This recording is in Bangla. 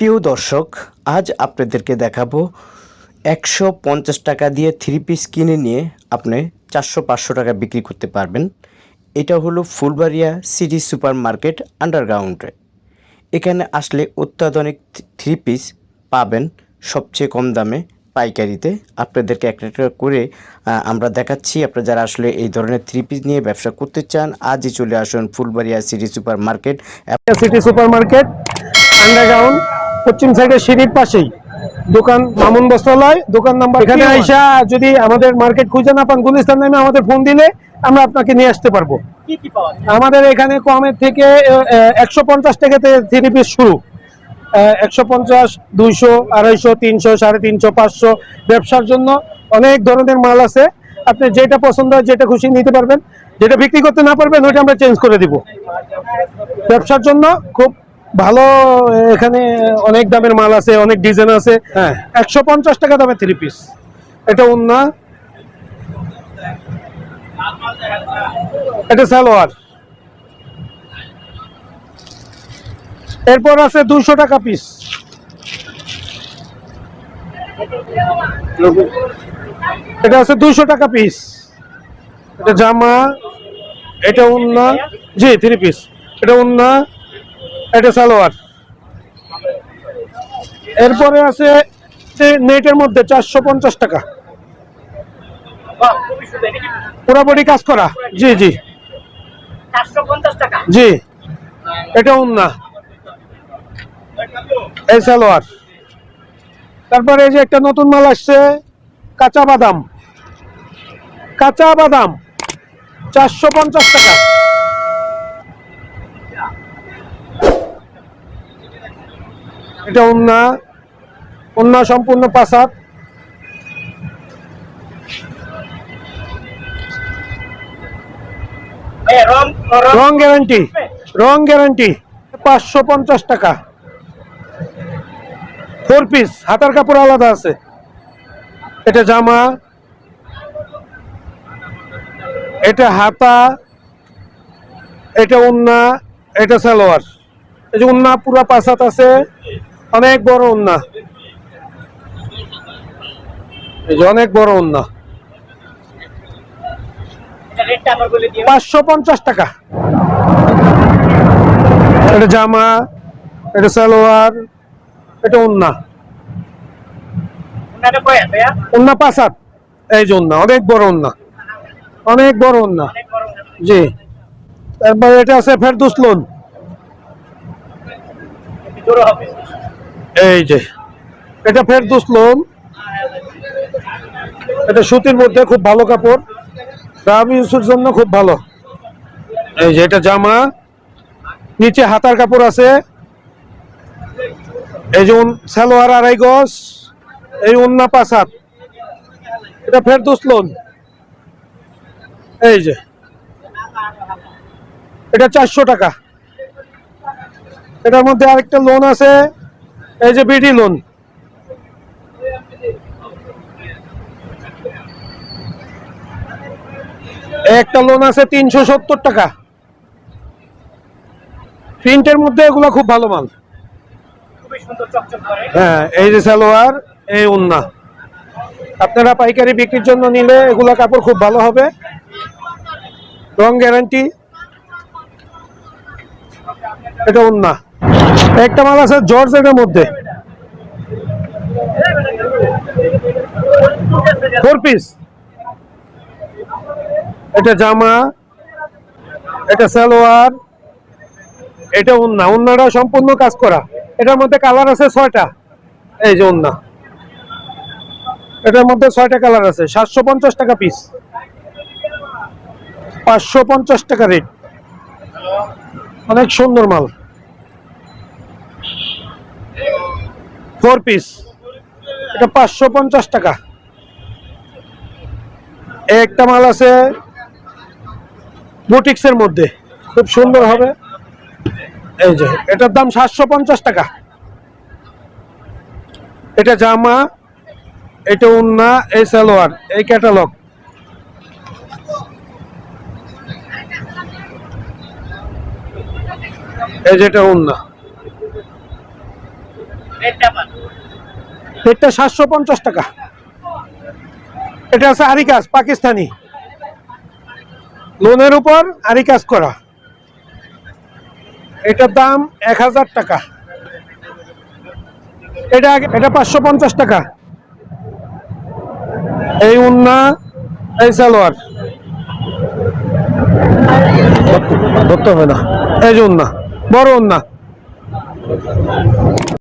প্রিয় দর্শক, আজ আপনাদেরকে দেখাবো একশো পঞ্চাশ টাকা দিয়ে থ্রি পিস কিনে নিয়ে আপনি চারশো পাঁচশো টাকা বিক্রি করতে পারবেন। এটা হলো ফুলবাড়িয়া সিটি সুপার মার্কেট আন্ডারগ্রাউন্ডে এখানে আসলে অত্যাধুনিক থ্রি পিস পাবেন সবচেয়ে কম দামে পাইকারিতে। আপনাদেরকে একটা একটা করে আমরা দেখাচ্ছি। আপনারা যারা আসলে এই ধরনের থ্রি পিস নিয়ে ব্যবসা করতে চান, আজই চলে আসুন Phulbaria city super market city super market underground পশ্চিম সাইডের সিঁড়ির পাশেই। দোকান মামুন বস্ত্রালয় দোকান নাম্বার এখানে আইসা যদি আমাদের মার্কেট খুঁজে না পান গুলিস্তান নামে আমাদের ফোন দিলে আমরা আপনাকে নিয়ে আসতে পারব। আমাদের এখানে কমের থেকে একশো পঞ্চাশ টাকাতে থ্রি পিস শুরু। একশো পঞ্চাশ দুইশো আড়াইশো তিনশো সাড়ে তিনশো পাঁচশো। ব্যবসার জন্য অনেক ধরনের মাল আছে। আপনি যেটা পছন্দ হয় যেটা খুশি নিতে পারবেন। যেটা বিক্রি করতে না পারবেন ওইটা আমরা চেঞ্জ করে দিব। ব্যবসার জন্য খুব ভালো এখানে অনেক দামের মাল আছে অনেক ডিজাইন আছে। হ্যাঁ। একশো পঞ্চাশ টাকা দামের থ্রি পিস এটা উন্না। এটা সালোয়ার। এরপর আছে দুশো টাকা পিস এটা আছে দুশো টাকা পিস এটা জামা। এটা উন্না। জি থ্রি পিস এটা উন্না। এটা সালোয়ার। এরপরে আছে নেটের মধ্যে চারশো পঞ্চাশ টাকা। পুরাপুরি কাজ করা। জি জি। জি। এটা উন্না। এই সালোয়ার। তারপরে এই যে একটা নতুন মাল আসছে, কাঁচা বাদাম। কাঁচা বাদাম, চারশো পঞ্চাশ টাকা। এটা উন্না উন্না সম্পূর্ণ এই রং গ্যারান্টি রং গ্যারান্টি পাঁচশো পঞ্চাশ টাকা। ফোর পিস হাতার কাপড় আলাদা আছে। এটা জামা এটা হাতা এটা উন্না এটা সালোয়ার। এই যে উন্না পুরা পাসাত আছে। অনেক বড় উন্না এই যে অনেক বড় দিও। পাঁচশো পঞ্চাশ টাকা। এটা জামা এটা সালোয়ার এটা ভাইয়া? উন্না পাসাত এই যে উন্না অনেক বড় উন্না অনেক বড় উন্না জি। তারপরে এটা আছে ফেরদুস লোন। হবে? এই যে, এটা ফেরদুস লোন। এটা সুতির মধ্যে খুব ভালো কাপড়। রাবি ইউসুর জন্য খুব ভালো। এই যে, এটা জামা। নিচে হাতার কাপড় আছে। এই যে সালোয়ার আড়াই গজ। এই উন্না পাঁচ এটা ফেরদুস লোন। এই যে, এটা চারশো টাকা। এটার মধ্যে আরেকটা লোন আছে। এই যে বিডি লোন। একটা লোন আছে তিনশো সত্তর টাকা। প্রিন্টের মধ্যে এগুলো খুব ভালো মাল। হ্যাঁ এই যে সালোয়ার এই উন্না। আপনারা পাইকারি বিক্রির জন্য নিলে এগুলো কাপড় খুব ভালো হবে। রং গ্যারান্টি এটা উন্না। একটা মাল আছে জর্জেটের মধ্যে। ফোর পিস এটা জামা, এটা সালোয়ার, এটা উন্না উন্নাটা সম্পূর্ণ কাজ করা। এটার মধ্যে কালার আছে ছয়টা। এই যে উন্না এটার মধ্যে ছয়টা কালার আছে। সাতশো পঞ্চাশ টাকা পিস পাঁচশো পঞ্চাশ টাকা রেট অনেক সুন্দর মাল। ফোর পিস এটা পাঁচশো পঞ্চাশ টাকা। একটা মাল আছে বুটিক্সের মধ্যে। খুব সুন্দর হবে। এই যে, এটার দাম সাতশো পঞ্চাশ টাকা। এটা জামা, এটা উন্না, এই সালোয়ার, এই ক্যাটালগ। এই যেটা উন্না। টাপার সাতশো পঞ্চাশ টাকা। এটা আছে আরিকাস, পাকিস্তানি। লোনের উপর আরিকাস করা। এটার দাম এক হাজার টাকা। এটা এটা পাঁচশো পঞ্চাশ টাকা। এই উন্না, এই সালোয়ার। ধরতে হবে না। এই যে উন্না, বড় উন্না।